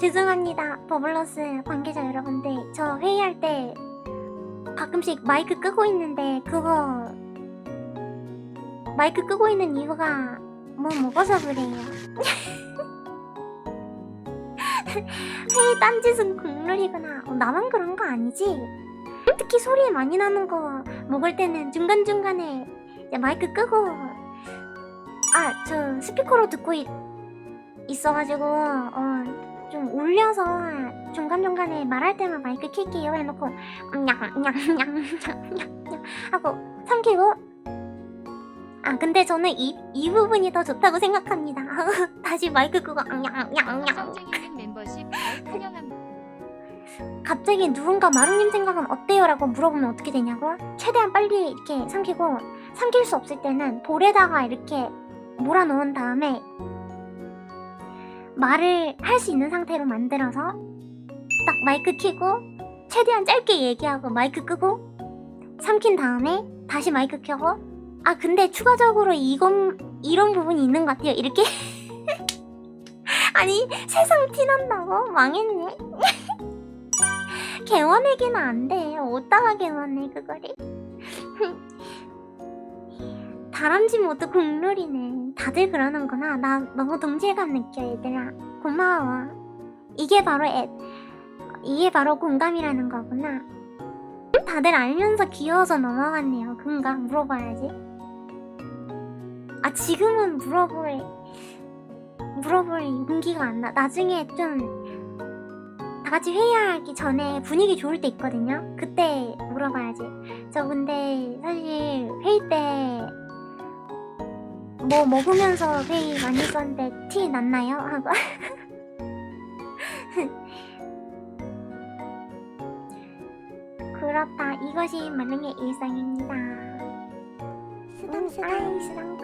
죄송합니다. 버블러스 관계자 여러분들. 저 회의할 때 가끔씩 마이크 끄고 있는데 그거 마이크 끄고 있는 이유가 뭐 먹어서 그래요. 회의 딴짓은 국룰이구나. 어, 나만 그런 거 아니지? 특히 소리 많이 나는 거 먹을 때는 중간중간에 마이크 끄고 아, 저 스피커로 듣고 있, 있어가지고 어, 좀 울려서 중간중간에 말할 때만 마이크 킬게요 해놓고 냥냥냥냥냥 하고 삼키고 아 근데 저는 이, 이 부분이 더 좋다고 생각합니다 다시 마이크 끄고 냥냥냥. 갑자기 누군가 마루님 생각은 어때요? 라고 물어보면 어떻게 되냐고? 최대한 빨리 이렇게 삼키고 삼킬 수 없을 때는 볼에다가 이렇게 몰아넣은 다음에 말을 할 수 있는 상태로 만들어서 딱 마이크 켜고 최대한 짧게 얘기하고 마이크 끄고 삼킨 다음에 다시 마이크 켜고 아 근데 추가적으로 이건 이런 부분이 있는 것 같아요 이렇게 아니 세상 티난다고? 망했네 개원하기는 안 돼. 어디다가 개원해 그거를? 다람쥐 모두 국룰이네. 다들 그러는구나. 나 너무 동질감 느껴 얘들아. 고마워. 이게 바로 애, 이게 바로 공감이라는 거구나. 다들 알면서 귀여워서 넘어갔네요. 그런가? 물어봐야지. 아 지금은 물어볼 물어볼 용기가 안 나. 나중에 좀 다 같이 회의하기 전에 분위기 좋을 때 있거든요. 그때 물어봐야지. 저 근데 사실 회의 때 뭐 먹으면서 회의 많이 했었는데 티 났나요? 하고 그렇다. 이것이 만능의 일상입니다. 쓰담쓰담 쓰담